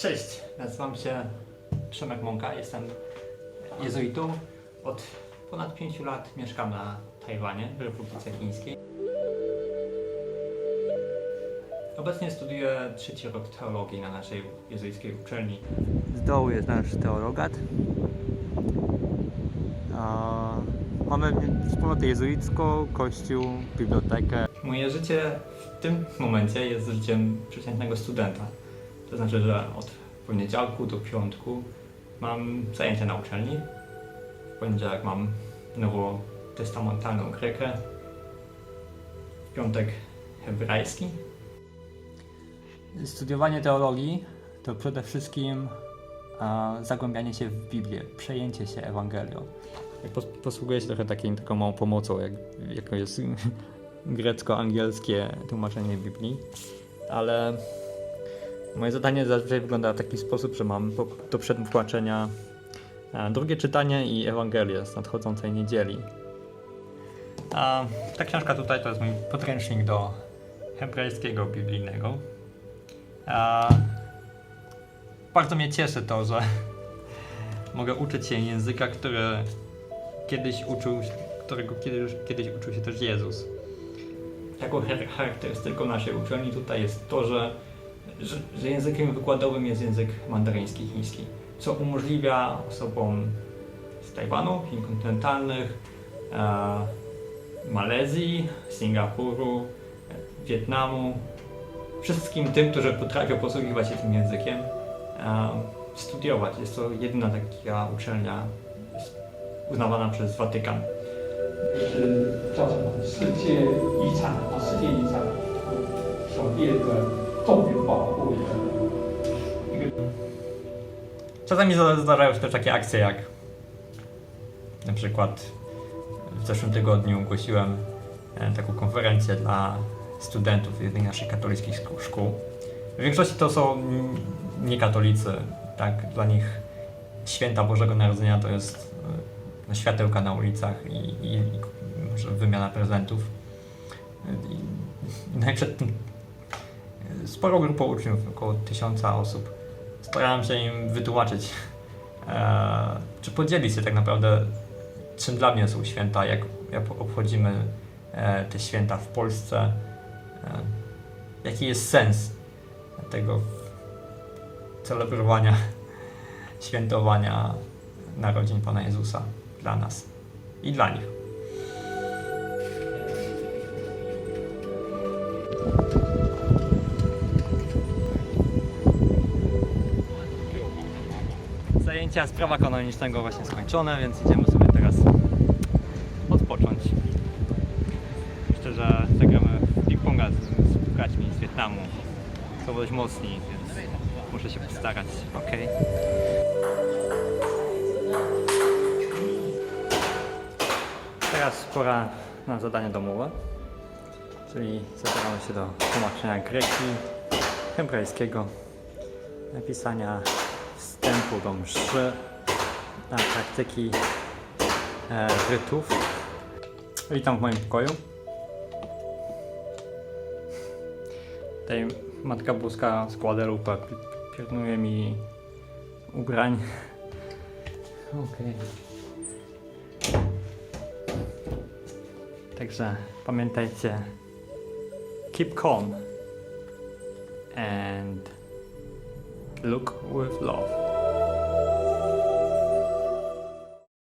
Cześć, nazywam się Przemek Mąka, jestem jezuitą. Od ponad 5 lat mieszkam na Tajwanie, w Republice Chińskiej. Obecnie studiuję trzeci rok teologii na naszej jezuickiej uczelni. Z dołu jest nasz teologat. A, mamy wspólnotę jezuicką, kościół, bibliotekę. Moje życie w tym momencie jest życiem przeciętnego studenta. To znaczy, że od poniedziałku do piątku mam zajęcia na uczelni. W poniedziałek mam nowotestamentalną grekę. W piątek hebrajski. Studiowanie teologii to przede wszystkim a, zagłębianie się w Biblię, przejęcie się Ewangelią. Pos, posługuję się trochę taką, taką małą pomocą, jak, jak jest grecko-angielskie tłumaczenie Biblii, ale moje zadanie zazwyczaj wygląda w taki sposób, że mam do przetłumaczenia a, drugie czytanie i Ewangelię z nadchodzącej niedzieli. A ta książka tutaj to jest mój podręcznik do hebrajskiego biblijnego. A bardzo mnie cieszy to, że mogę uczyć się języka, który kiedyś uczył, którego kiedyś, kiedyś uczył się też Jezus. Char- charakterystyką naszej uczelni tutaj jest to, że, że, że językiem wykładowym jest język mandaryński chiński, co umożliwia osobom z Tajwanu, Chin kontynentalnych, e, Malezji, Singapuru, Wietnamu, wszystkim tym, którzy potrafią posługiwać się tym językiem, e, studiować. Jest to jedyna taka uczelnia jest uznawana przez Watykan. 是叫什么世界遗产啊，世界遗产所列的 Czasami za- zdarzają się też takie akcje jak na przykład w zeszłym tygodniu ogłosiłem e, taką konferencję dla studentów jednej naszych katolickich szkół-. W większości to są niekatolicy, tak? Dla nich święta Bożego Narodzenia to jest e, światełka na ulicach i, i, i może wymiana prezentów. I, i no tym sporą grupą uczniów, około tysiąca osób, starałem się im wytłumaczyć, e, czy podzielić się tak naprawdę, czym dla mnie są święta, jak, obchodzimy e, te święta w Polsce, e, jaki jest sens tego celebrowania, świętowania narodzin Pana Jezusa dla nas i dla nich. Zajęcia z prawa kanonicznego właśnie skończone, więc idziemy sobie teraz odpocząć. Że zagramy w ping-ponga z, z braćmi z Wietnamu. Są dość mocni, więc muszę się postarać, ok? Teraz pora na zadanie domowe, czyli zabieramy się do tłumaczenia greki, hebrajskiego, napisania wstępu do mszy, na praktyki e, rytów. Witam w moim pokoju. Tutaj Matka Boska z Guadalupe pi- pilnuje mi ubrań. Okej. Także pamiętajcie, keep calm and look with love.